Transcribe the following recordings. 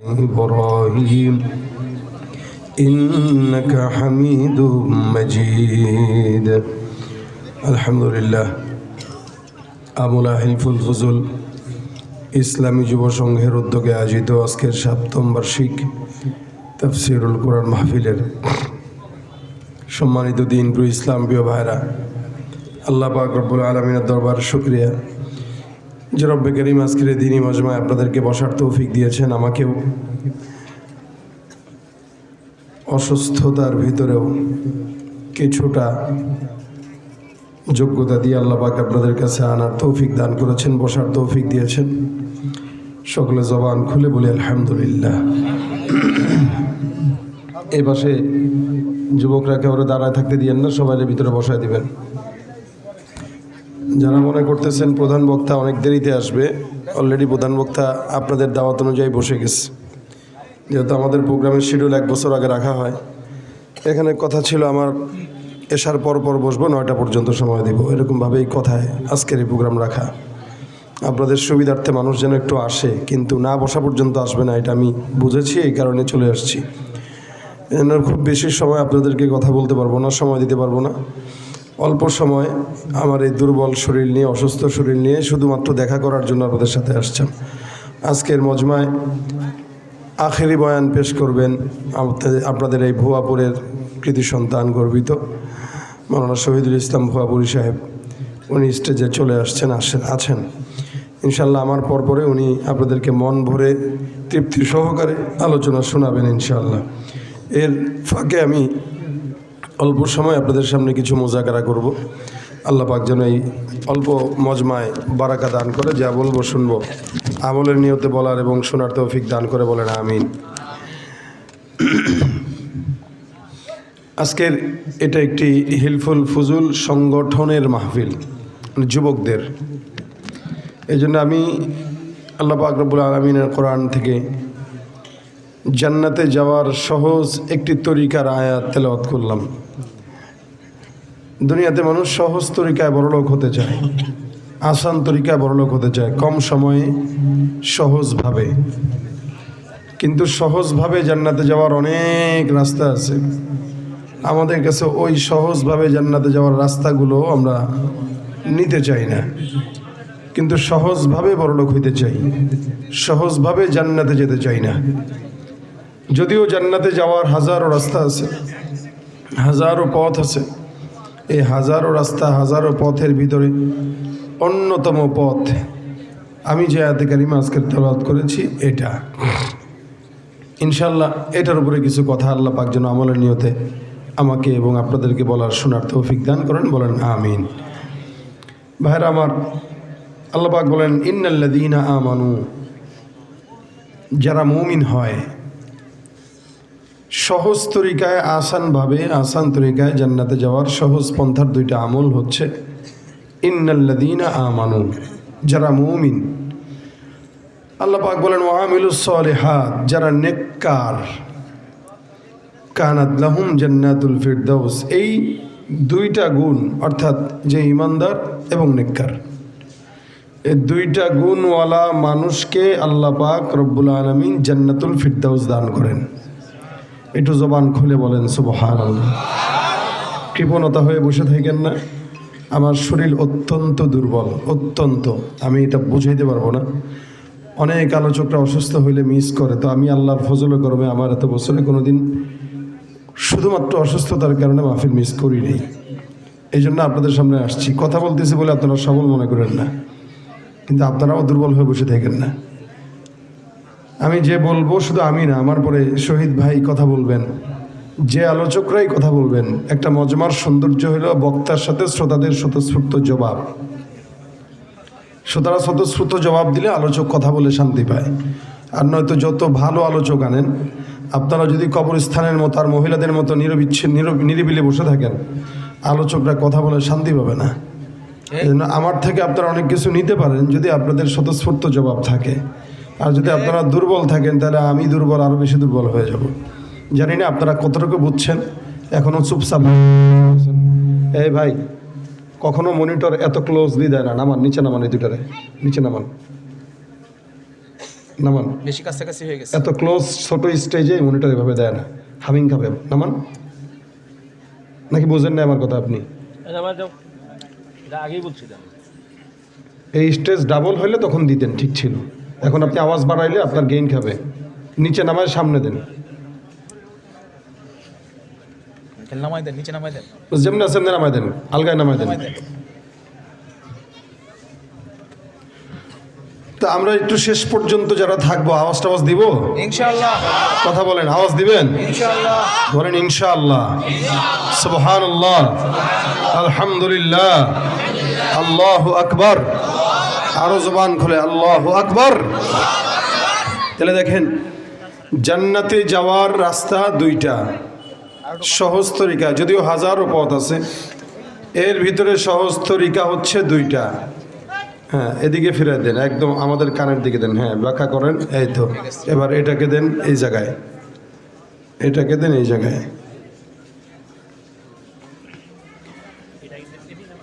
إبراهيم إنك حميد مجيد الحمد لله আমলা হিলফুল ফজল ইসলামী যুব সংঘের উদ্যোগে আয়োজিত আজকের সপ্তম বার্ষিক তফসিরুল কোরআন মাহফিলের সম্মানিত দিন প্রিয় ইসলাম প্রিয় ভাইরা আল্লাহ পাক রব্বুল আলমিনের দরবার শুক্রিয়া যে রব্বে করিম আজকের দিনই মজমায় আপনাদেরকে বসার তৌফিক দিয়েছেন, আমাকেও। অসুস্থতার ভিতরেও কিছুটা যোগ্যতা দিয়ে আল্লাহ পাক আপনাদের কাছে আনার তৌফিক দান করেছেন, বসার তৌফিক দিয়েছেন। সকলে জবান খুলে বলি, আলহামদুলিল্লাহ। এ পাশে যুবকরা কেউ দাঁড়ায় থাকতে দিয়েন না সবাই ভিতরে বসায় দিবেন। যারা মনে করতেছেন প্রধান বক্তা অনেক দেরিতে আসবে অলরেডি প্রধান বক্তা আপনাদের দাওয়াত অনুযায়ী বসে গেছে। যেহেতু আমাদের প্রোগ্রামের শিডিউল এক বছর আগে রাখা হয়। এখানে কথা ছিল আমার, এসার পর পর বসবো, নয়টা পর্যন্ত সময় দিব। এরকমভাবেই কথায় আজকের এই প্রোগ্রাম রাখা। আপনাদের সুবিধার্থে মানুষ যেন একটু আসে, কিন্তু না বসা পর্যন্ত আসবে না, এটা আমি বুঝেছি, এই কারণে চলে আসছি। খুব বেশি সময় আপনাদেরকে কথা বলতে পারব না, সময় দিতে পারব না। অল্প সময় আমার এই দুর্বল শরীর নিয়ে, অসুস্থ শরীর নিয়ে শুধুমাত্র দেখা করার জন্য আপনাদের সাথে আসছেন। আজকের মজমায় আখেরি বয়ান পেশ করবেন আপনাদের- এই ভুয়াপুরের কৃতি সন্তান গর্বিত। মৌলানা শহীদুল ইসলাম ভুয়াপুরি সাহেব, উনি স্টেজে চলে আসছেন আসেন আছেন। ইনশাল্লাহ আমার পরপরে উনি আপনাদেরকে মন ভরে তৃপ্তি সহকারে আলোচনা শোনাবেন ইনশাল্লাহ। এর ফাঁকে আমি অল্প সময় আপনাদের সামনে কিছু মোজাকারা করব। আল্লাহ পাক যেন এই অল্প মজমায় বারাকা দান করে যা বলব শুনব। আমলের নিয়তে বলার এবং শোনার তৌফিক দান করে বলেন, আমিন। আজকের এটা একটি হিলফুল ফুজুল সংগঠনের মাহফিল মানে যুবকদের। এই জন্য আমি আল্লাহ পাক রব্বুল আলমিনের কোরআন থেকে জান্নাতে যাওয়ার সহজ একটি তরিকার আয়াত তেলাওয়াত করলাম। দুনিয়াতে মানুষ সহজ তরিকায় বড়লোক হতে চায়, আসান তরিকায় বড়লোক হতে চায়, কম সময়ে সহজভাবে। কিন্তু সহজভাবে জান্নাতে যাওয়ার অনেক রাস্তা আছে। আমাদের কাছে ওই সহজভাবে জান্নাতে যাওয়ার রাস্তাগুলো আমরা নিতে চাই না। কিন্তু সহজভাবে বড়লোক হইতে চাই, সহজভাবে জান্নাতে যেতে চাই না। যদিও জান্নাতে যাওয়ার হাজারো রাস্তা আছে, হাজারো পথ আছে এই হাজারো রাস্তা, হাজারো পথের ভিতরে অন্যতম পথ। আমি যে আয়াতে কারিমা আজকের তলাত করেছি, এটা। ইনশাল্লাহ এটার উপরে কিছু কথা আল্লাহ পাক যেন আমলের নিয়তে আমাকে এবং আপনাদেরকে বলার শোনার তৌফিক দান করেন, বলেন আমিন। ভাইরা আমার, আল্লাহ পাক বলেন ইন্নাল্লাদিনা আমানু, যারা মুমিন হয় সহজ তরিকায়, আসানভাবে আসান তরিকায় জান্নাতে যাওয়ার সহজ পন্থার দুইটা আমল হচ্ছে ইন্নাল্লাদিনা আমানু, যারা মুমিন। আল্লাহ পাক বলেন ওয়ামিলুসলেহাত যারা নেককার। কানাত লাহুম জান্নাতুল ফিরদাউস। এই দুইটা গুণ, অর্থাৎ যে ইমানদার এবং নেককার। এই দুইটা গুণওয়ালা মানুষকে আল্লাহ পাক রব্বুল আলমিন জান্নাতুল ফিরদাউস দান করেন। একটু জবান খুলে বলেন সুবহান কৃপণতা হয়ে বসে থাকেন না। আমার শরীর অত্যন্ত দুর্বল, অত্যন্ত। আমি এটা বুঝাইতে পারব না। অনেক আলোচকরা অসুস্থ হইলে মিস করে। তো আমি আল্লাহর ফজলে করবে আমার এত বছরে কোনো দিন শুধুমাত্র অসুস্থতার কারণে মাহফিল মিস করি নেই। এই জন্য আপনাদের সামনে আসছি। কথা বলতেছি বলে আপনারা সবল মনে করেন না। কিন্তু আপনারাও দুর্বল হয়ে বসে থাকেন না। আমি যে বলব শুধু আমি না আমার পরে শহীদ ভাই কথা বলবেন যে আলোচকরাই কথা বলবেন একটা মজমার সৌন্দর্য হলো বক্তার সাথে শ্রোতাদের স্বতঃস্ফূর্ত জবাব। শ্রোতারা স্বতঃস্ফূর্ত জবাব দিলে আলোচক কথা বলে শান্তি পায়। আর নয়তো যত ভালো আলোচক আনেন আপনারা যদি কবরস্থানের মতো আর মহিলাদের মতো নিরবিচ্ছিন্ন নিরব- নিরিবিলি বসে থাকেন আলোচকরা কথা বলে শান্তি পাবে না। আমার থেকে আপনারা অনেক কিছু নিতে পারেন যদি আপনাদের স্বতঃস্ফূর্ত জবাব থাকে। আর যদি আপনারা দুর্বল থাকেন তাহলে আমি দুর্বল আরও বেশি দুর্বল হয়ে যাব। জানি না আপনারা কতটুকু বুঝছেন এখনও চুপচাপ এই ভাই কখনো মনিটর এত ক্লোজলি দেয় না। নামান নিচে নামান এই দুটারে নিচে নামান। নামান। বেশি কাছাকাছি হয়ে গেছে। এত ক্লোজ ছোট স্টেজে মনিটর এভাবে দেয় না। হামিং খাবে। নামান? নাকি বোঝেন না আমার কথা আপনি? এই স্টেজ ডাবল হলে তখন দিতেন ঠিক ছিল। এখন আপনি আওয়াজ বাড়াইলে আপনার গেইন খাবে। নিচে নামায় সামনে দেন। নামাই দেন নিচে নামাই দেন। যেমন আছেন নামায় দেন আলগায় নামায় দেন। নামাই দেন। তো আমরা একটু শেষ পর্যন্ত যারা থাকব আওয়াজ টাওয়াজ দিব? ইনশাআল্লাহ। কথা বলেন আওয়াজ দিবেন? ইনশাআল্লাহ। বলেন ইনশাআল্লাহ। সুবহান আল্লাহ আলহামদুলিল্লাহ। আল্লাহ আকবর। আরও জবান খুলে, আল্লাহ আকবর। তাহলে দেখেন, জান্নাতে যাওয়ার রাস্তা দুইটা। সহজ তরিকা, যদিও হাজারো পথ আছে, এর ভিতরে সহজ তরিকা হচ্ছে দুইটা। হ্যাঁ এদিকে ফিরে দেন, একদম আমাদের কানের দিকে দেন। হ্যাঁ ব্যাখ্যা করেন, এই তো, এবার এটাকে দেন এই জায়গায়। এটাকে দেন এই জায়গায়।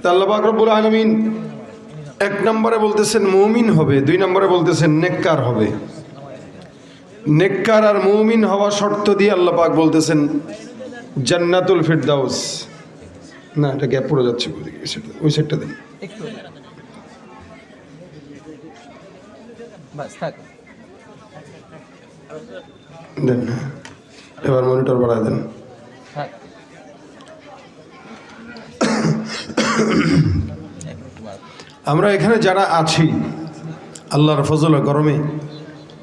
তা আল্লাহ পাক রব্বুল আলামিন এক নম্বরে বলতেছেন মৌমিন হবে দুই নম্বরে বলতেছেন নেককার হবে। নেককার আর মৌমিন হওয়া শর্ত দিয়ে আল্লাহ পাক বলতেছেন জান্নাতুল ফিরদাউস। না এটা গ্যাপ পড়ে যাচ্ছে ওই সাইডটা দেন। দেন হ্যাঁ। এবার মনিটর বাড়ায় দেন। আমরা এখানে যারা আছি, আল্লাহর ফজল গরমে,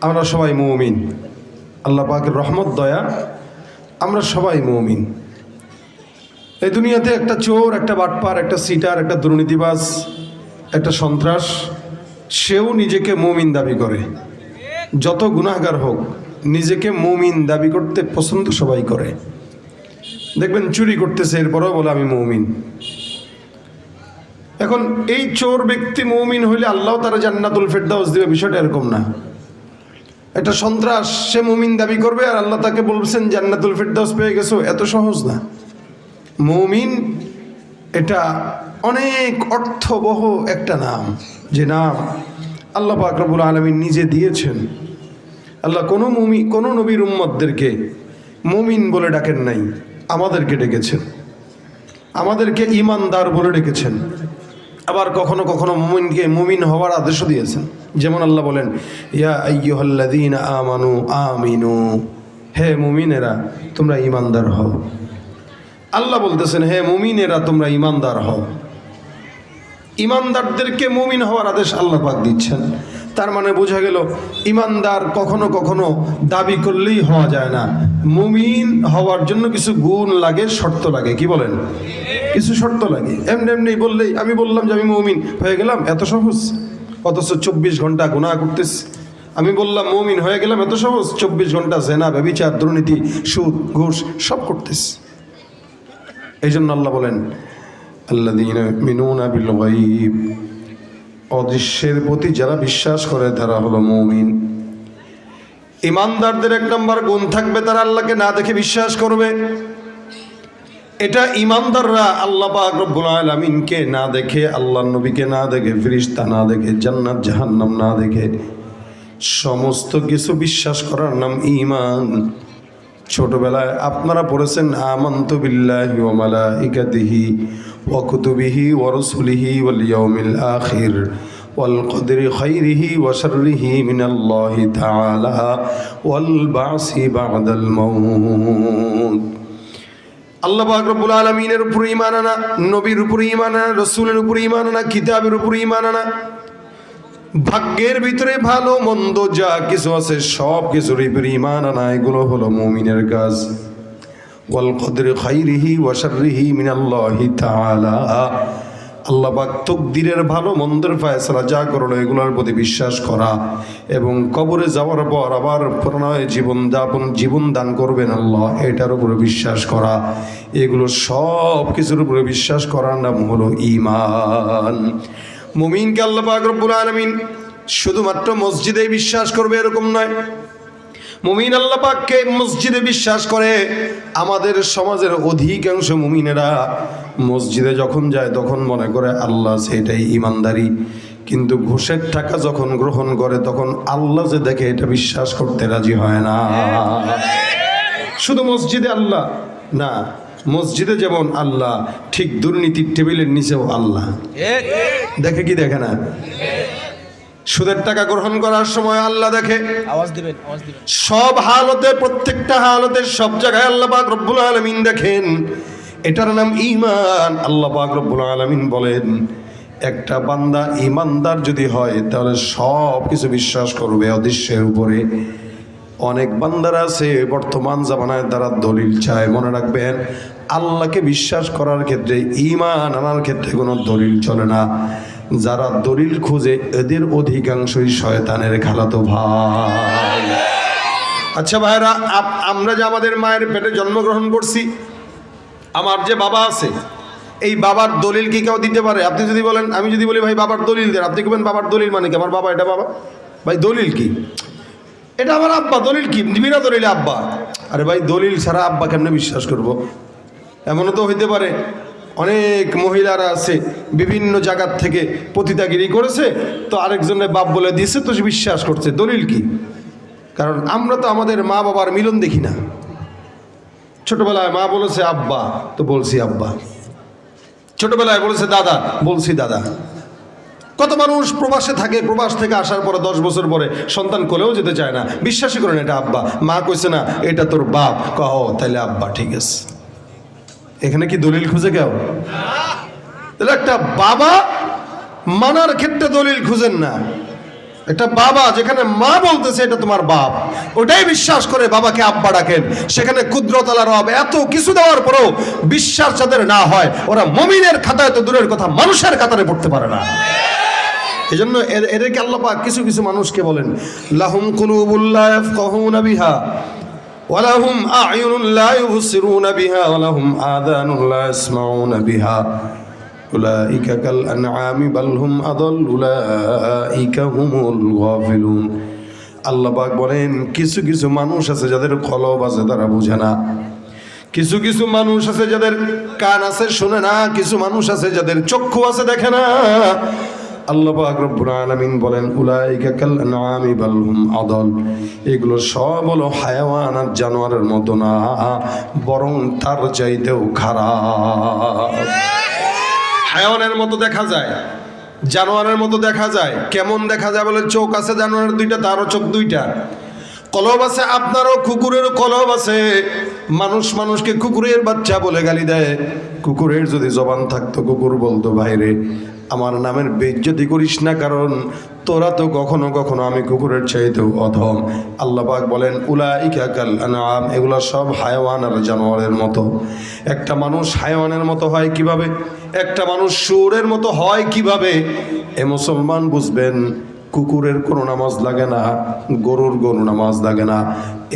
আমরা সবাই মৌমিন। আল্লাহ পাকের রহমত, দয়া, আমরা সবাই মৌমিন। এই দুনিয়াতে একটা চোর, একটা বাটপার, একটা সিটার, একটা দুর্নীতিবাজ, একটা সন্ত্রাস, সেও নিজেকে মৌমিন দাবি করে। যত গুনাহগার হোক, নিজেকে মৌমিন দাবি করতে পছন্দ সবাই করে। দেখবেন, চুরি করতেছে, এরপরেও বলে, আমি মৌমিন। এখন এই চোর ব্যক্তি মৌমিন হইলে আল্লাহ তারা জান্নাতুল ফেরদাউস দিবে, বিষয়টা এরকম না। একটা সন্ত্রাস, সে মুমিন দাবি করবে আর আল্লাহ তাকে বলছেন জান্নাতুল ফেরদাউস পেয়ে গেছো। এত সহজ না। মৌমিন এটা অনেক অর্থবহ একটা নাম, যে নাম আল্লাহ পাক রব্বুল আলমিন নিজে দিয়েছেন। আল্লাহ কোনো মুমি, কোনো নবীর উম্মতদেরকে মুমিন বলে ডাকেন নাই, আমাদেরকে ডেকেছেন। আমাদেরকে ইমানদার বলে ডেকেছেন। আবার কখনো কখনো মুমিনকে মুমিন হওয়ার আদেশও দিয়েছেন। যেমন আল্লাহ বলেন, ইয়া আমানু আমিনু। হে মুমিনেরা, তোমরা ইমানদার হও। আল্লাহ বলতেছেন, হে মুমিনেরা, তোমরা ইমানদার হও। ইমানদারদেরকে মুমিন হওয়ার আদেশ আল্লাহ পাক দিচ্ছেন। তার মানে বোঝা গেল, ইমানদার কখনো কখনো দাবি করলেই হওয়া যায় না। মুমিন হওয়ার জন্য কিছু গুণ লাগে, শর্ত লাগে, কি বলেন? কিছু শর্ত লাগে। এমনি এমনি বললেই, আমি বললাম যে আমি মুমিন, হয়ে গেলাম, এত সহজ? অথচ চব্বিশ ঘণ্টা গুণা করতেছি। আমি বললাম, মুমিন হয়ে গেলাম, এত সহজ? চব্বিশ ঘণ্টা জেনা, ব্যবিচার, দুর্নীতি, সুদ, ঘুষ, সব করতেছি। এই জন্য আল্লাহ বলেন আল্লাদিন মিনুনা বিল গাইব অদৃশ্যের প্রতি যারা বিশ্বাস করে, তারা হলো মৌমিন। ইমানদারদের এক নম্বর গুণ থাকবে, তারা আল্লাহকে না দেখে বিশ্বাস করবে। এটা ইমানদাররা আল্লাহ রব্বুল না দেখে আল্লাহ নবীকে না দেখে ফিরিস্তা না দেখে, জান্নাত, জাহান্নাম না দেখে, সমস্ত কিছু বিশ্বাস করার নাম ঈমান। ছোটবেলায় আপনারা পড়েছেন, আমন্ত বিল্লাহি ওয়া মালাইকাতিহি রাসূলিহি ওয়াল আখির ওয়াল কদরি খাইরিহি ওয়া শাররিহি মিনাল্লাহি তাআলা ওয়াল বাসি আল্লাহ উপর আনা, নবীর উপর আনা উপর আনা, কিতাবের উপর ঈমান আনা ভাগ্যের ভিতরে ভালো, মন্দ যা কিছু আছে, সব কিছুর ইমান আনা, এগুলো হলো মুমিনের কাজ। ওয়াল কদরে খাইরিহি ওয়া শাররিহি মিনাল্লাহি তাআলা। আল্লাহ পাক তকদিরের ভালো, মন্দের ফয়সালা যা করল, এগুলোর প্রতি বিশ্বাস করা এবং কবরে যাওয়ার পর আবার প্রণয় জীবন যাপন জীবন দান করবেন আল্লাহ, এটার উপরে বিশ্বাস করা। এগুলো সব কিছুর উপরে বিশ্বাস করার নাম হলো ঈমান। মুমিনকে আল্লাহ পাক রব্বুল আলামিন শুধুমাত্র মসজিদে বিশ্বাস করবে এরকম নয়। মুমিন আল্লাহ পাককে মসজিদে বিশ্বাস করে। আমাদের সমাজের অধিকাংশ মুমিনেরা মসজিদে যখন যায় তখন মনে করে আল্লাহ সেটাই ইমানদারি। কিন্তু ঘুষের টাকা যখন গ্রহণ করে তখন আল্লাহ যে দেখে এটা বিশ্বাস করতে রাজি হয় না। শুধু মসজিদে আল্লাহ না মসজিদে যেমন আল্লাহ ঠিক দুর্নীতির টেবিলের নিচেও আল্লাহ। দেখে কি দেখে না? সুদের টাকা গ্রহণ করার সময় আল্লাহ দেখে। আওয়াজ দিবেন আওয়াজ দিবেন। সব হালতে প্রত্যেকটা হালতে সব জায়গায় আল্লাহ পাক রব্বুল আলমিন দেখেন। এটার নাম ঈমান। আল্লাহ পাক রব্বুল আলমিন বলেন একটা বান্দা ইমানদার যদি হয় তাহলে সব কিছু বিশ্বাস করবে অদৃশ্যের উপরে। অনেক বান্দারা আছে বর্তমান জামানায় তারা দলিল চায়। মনে রাখবেন আল্লাহকে বিশ্বাস করার ক্ষেত্রে ইমান আনার ক্ষেত্রে কোনো দলিল চলে না। যারা দলিল খুঁজে, এদের অধিকাংশই শয়তানের খালাতো ভাই। আচ্ছা ভাইরা আমরা যে আমাদের মায়ের পেটে জন্মগ্রহণ করছি, আমার যে বাবা আছে, এই বাবার দলিল কি কেউ দিতে পারে? আপনি যদি বলেন, আমি যদি বলি, ভাই, বাবার দলিল দেন। আপনি কেবেন বাবার দলিল মানে কি? আমার বাবা এটা বাবা। ভাই, দলিল কি? এটা আমার আব্বা, দলিল কি? বিনা দলিল আব্বা। আরে ভাই, দলিল ছাড়া আব্বা কেমনে বিশ্বাস করব। এমনও তো হইতে পারে, অনেক মহিলারা আছে, বিভিন্ন জায়গার থেকে পতিতাগিরি করেছে, তো আরেকজনের বাপ বলে দিয়েছে, তো বিশ্বাস করছে। দলিল কি? কারণ আমরা তো আমাদের মা বাবার মিলন দেখি না। ছোটবেলায় মা বলেছে, আব্বা, তো বলছি, আব্বা। ছোটবেলায় বলেছে, দাদা, বলছি, দাদা। কত মানুষ প্রবাসে থাকে, প্রবাস থেকে আসার পরে, দশ বছর পরে সন্তান কোলেও যেতে চায় না। বিশ্বাসই করেন এটা আব্বা। মা কইছে না, এটা তোর বাপ। কহ তাহলে আব্বা ঠিক আছে। এখানে কি দলিল খুঁজে কেউ তাহলে একটা বাবা মানার ক্ষেত্রে দলিল খুঁজেন না। একটা বাবা যেখানে মা বলতেছে এটা তোমার বাপ, ওটাই বিশ্বাস করে বাবাকে আব্বা ডাকেন। সেখানে ক্ষুদ্রতলা রব এত কিছু দেওয়ার পরেও বিশ্বাস যাদের না হয়, ওরা মমিনের খাতায় তো দূরের কথা, মানুষের খাতারে পড়তে পারে না। এই জন্য এদেরকে আল্লাপাক কিছু কিছু মানুষকে বলেন, লাহুম কুলুবুল্লাহ বিহা। ওয়ালাহুম আ'য়ুনুন লা ইউবসিরুনা বিহা ওয়ালাহুম আযানুন লা ইয়াসমাউনা বিহা। উলাইকা কাল আনআমি বাল হুম আদাল, উলাইকা হুমুল আল্লাহ পাক বলেন, কিছু কিছু মানুষ আছে যাদের কলব আছে, তারা বুঝে না। কিছু কিছু মানুষ আছে যাদের কান আছে, শুনে না। কিছু মানুষ আছে যাদের চক্ষু আছে, দেখে না। আল্লাহ পাক রব্বুল বলেন, উলাইকা কাল আনআমি বাল হুম আদাল। এগুলো সব হলো হায়াওয়ান জানোয়ারের মতো না, বরং তার চাইতেও খারাপ। হায়াওয়ানের মতো দেখা যায়, জানোয়ারের মতো দেখা যায়, কেমন দেখা যায় বলে চোখ আছে জানোয়ারের দুইটা, তারও চোখ দুইটা। কলব আছে আপনারও, কুকুরেরও কলব আছে। মানুষ মানুষকে কুকুরের বাচ্চা বলে গালি দেয়। কুকুরের যদি জবান থাকতো, কুকুর বলতো বাইরে আমার নামের বেজ্জতি করিস না, কারণ তোরা তো কখনো কখনো আমি কুকুরের চাইতেও অধম। আল্লাহ পাক বলেন উলা ইকাকাল আনাম এগুলো সব হায়ওয়ান আর জানোয়ারের মতো। একটা মানুষ হায়ওয়ানের মতো হয় কীভাবে? একটা মানুষ সুরের মতো হয় কীভাবে? এ মুসলমান বুঝবেন কুকুরের কোনো নামাজ লাগে না, গরুর গরু নামাজ লাগে না।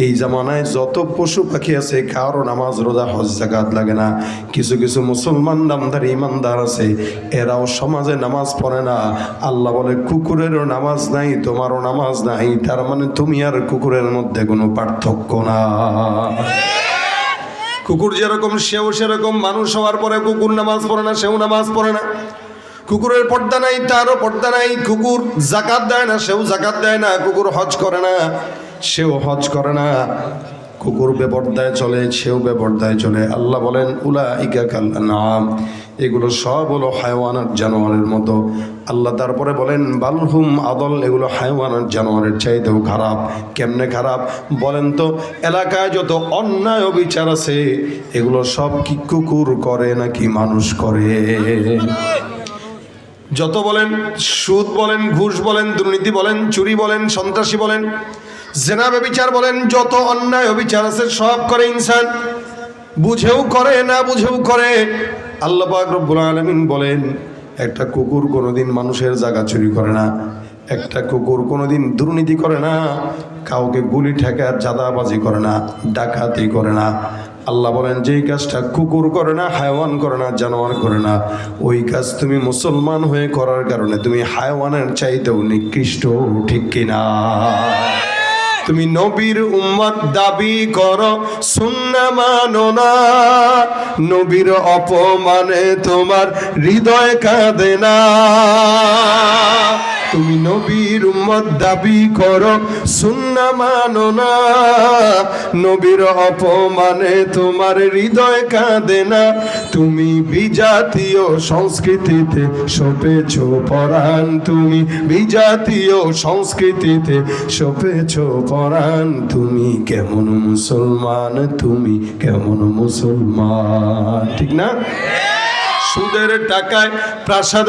এই জামানায় যত পশু পাখি আছে, কারও নামাজ, রোজা, হজ জাকাত লাগে না। কিছু কিছু মুসলমান নামদার ইমানদার আছে, এরাও সমাজে নামাজ পড়ে না। আল্লাহ বলে, কুকুরেরও নামাজ নাই, তোমারও নামাজ নাই। তার মানে তুমি আর কুকুরের মধ্যে কোনো পার্থক্য না। কুকুর যেরকম, সেও সেরকম। মানুষ হওয়ার পরে কুকুর নামাজ পড়ে না, সেও নামাজ পড়ে না। কুকুরের পর্দা নাই, তারও পর্দা নাই। কুকুর জাকাত দেয় না, সেও জাকাত দেয় না, কুকুর হজ করে না, সেও হজ করে না। কুকুর বেপর্দায় চলে, সেও বেপর্দায় চলে। আল্লাহ বলেন উলা ইকা নাম এগুলো সব হলো হায়ওয়ানার জানোয়ারের মতো। আল্লাহ তারপরে বলেন, বালহুম আদল, এগুলো হায়ওয়ানার জানোয়ারের চাইতেও খারাপ। কেমনে খারাপ? বলেন তো, এলাকায় যত অন্যায় বিচার আছে, এগুলো সব কি কুকুর করে নাকি মানুষ করে? যত বলেন, সুদ বলেন, ঘুষ বলেন, দুর্নীতি বলেন, চুরি বলেন, সন্ত্রাসী বলেন, জেনা বিচার বলেন, যত অন্যায় অবিচার আছে সব করে ইনসান। বুঝেও করে, না বুঝেও করে। আল্লাহ রব্বুল আলামিন বলেন, একটা কুকুর কোনোদিন মানুষের জায়গা চুরি করে না। একটা কুকুর কোনোদিন দুর্নীতি করে না। কাউকে গুলি ঠেকার চাঁদাবাজি করে না, ডাকাতি করে না। আল্লাহ বলেন, যেই কাজটা কুকুর করে না, হায়ওয়ান করে না, জানোয়ার করে না, ওই কাজ তুমি মুসলমান হয়ে করার কারণে তুমি হায়ওয়ানের চাইতেও নিকৃষ্ট, ঠিক কিনা? তুমি নবীর উম্মত দাবি করো, সুন্না মানো না। নবীর অপমানে তোমার হৃদয় কাঁদে না। নবীর উম্মত দাবি করো, সুন্না মানো না। নবীর অপমানে তোমার হৃদয় কাঁদে না। তুমি বিজাতীয় সংস্কৃতিতে সপেছ পরাণ। তুমি বিজাতীয় সংস্কৃতিতে সপেছ পরাণ। তুমি কেমন মুসলমান? তুমি কেমন মুসলমান? ঠিক না? সুদের টাকায় প্রাসাদে